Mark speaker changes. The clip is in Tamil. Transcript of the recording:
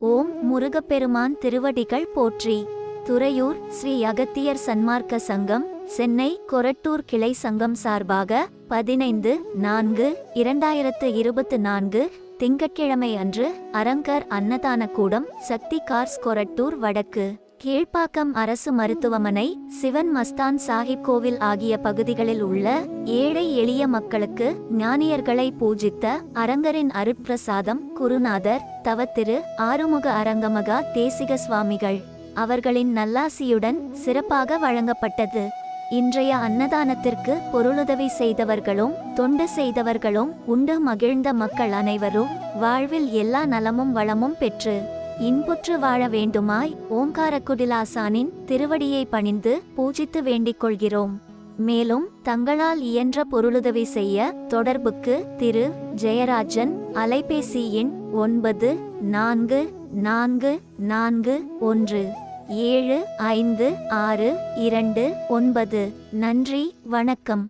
Speaker 1: ஓம் முருகப்பெருமான் திருவடிகள் போற்றி. துறையூர் ஸ்ரீ அகத்தியர் சன்மார்க்க சங்கம் சென்னை கொரட்டூர் கிளை சங்கம் சார்பாக பதினைந்து நான்கு இரண்டாயிரத்து இருபத்து நான்கு திங்கட்கிழமை அன்று அரங்கர் அன்னதான கூடம் சக்தி கார்ஸ் கொரட்டூர் வடக்கு. கீழ்ப்பாக்கம் அரசு மருத்துவமனை சிவன் மஸ்தான் சாஹிப் கோவில் ஆகிய பகுதிகளில் உள்ள ஏழை எளிய மக்களுக்கு ஞானியர்களை பூஜித்த அரங்கரின் அருட்பிரசாதம் குருநாதர் தவத்திரு ஆறுமுக அரங்கமகா தேசிக சுவாமிகள். அவர்களின் நல்லாசியுடன் சிறப்பாக வழங்கப்பட்டது. இன்றைய அன்னதானத்திற்கு பொருளுதவி செய்தவர்களும் தொண்டு செய்தவர்களும் உண்டு மகிழ்ந்த மக்கள் அனைவரும் வாழ்வில் எல்லா நலமும் வளமும் பெற்று இன்புற்று வாழ வேண்டுமாய் ஓங்கார குடிலாசானின் திருவடியை பணிந்து பூஜித்து வேண்டிக் கொள்கிறோம். மேலும் தங்களால் இயன்ற பொருளுதவி செய்ய தொடர்புக்கு திரு. ஜெயராஜன் அலைபேசி எண் ஒன்பது நான்கு நான்கு நான்கு ஒன்று ஏழு ஐந்து ஆறு இரண்டு ஒன்பது. நன்றி வணக்கம்.